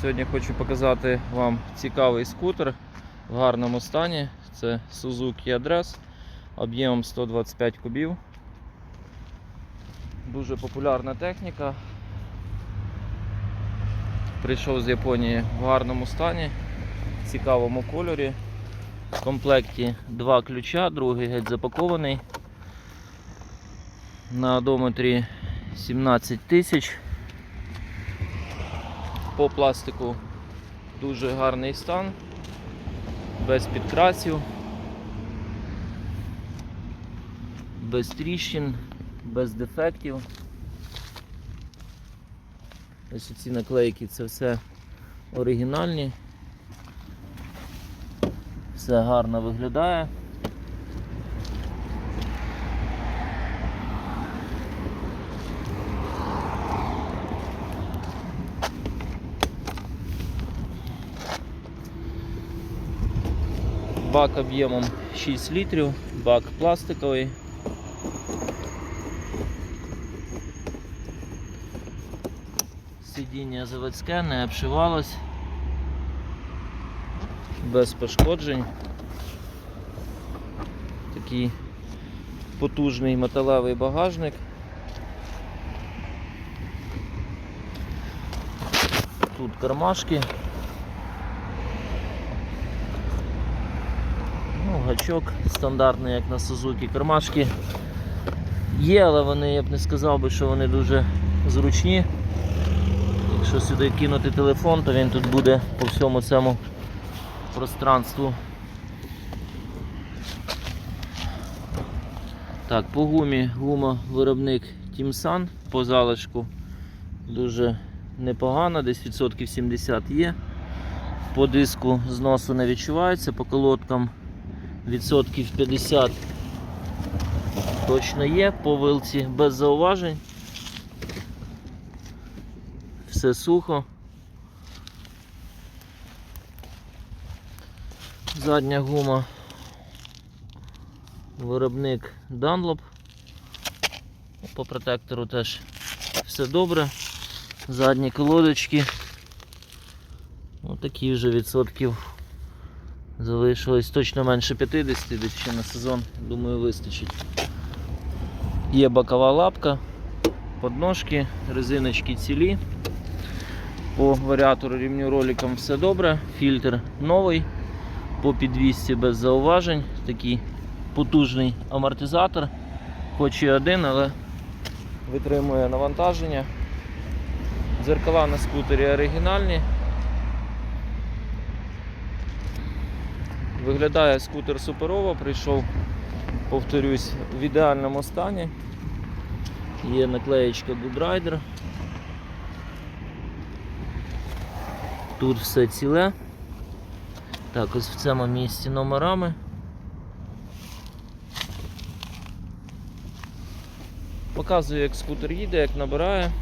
Сьогодні хочу показати вам цікавий скутер в гарному стані. Це Suzuki Address об'ємом 125 кубів. Дуже популярна техніка. Прийшов з Японії в гарному стані, в цікавому кольорі. В комплекті два ключа, другий геть запакований. На одометрі 17 тисяч. По пластику дуже гарний стан, без підкрасів, без тріщин, без дефектів. Ось ці наклейки це все оригінальні. Все гарно виглядає. Бак об'ємом 6 літрів, бак пластиковий. Сидіння заводське, не обшивалось, без пошкоджень. Такий потужний металевий багажник. Тут кармашки. Гачок стандартний, як на Suzuki. Кармашки є, але вони, я б не сказав би, що вони дуже зручні. Якщо сюди кинути телефон, то він тут буде по всьому цьому пространству. Так, по гумі гума виробник Timsan по залишку дуже непогано, десь відсотків 70 є. По диску зносу не відчувається, по колодкам відсотків 50 точно є, по вилці без зауважень. Все сухо. Задня гума. Виробник Dunlop. По протектору теж все добре. Задні колодочки. Отакі вже відсотків залишилось точно менше 50, десь ще на сезон, думаю, вистачить. Є бокова лапка, подножки, резиночки цілі. По варіатору рівню роликам все добре, фільтр новий, по підвісці без зауважень, такий потужний амортизатор, хоч і один, але витримує навантаження. Дзеркала на скутері оригінальні. Виглядає скутер суперово, прийшов, повторюсь, в ідеальному стані. Є наклеєчка Good Rider. Тут все ціле. Так, ось в цьому місці номерами. Показую, як скутер їде, як набирає.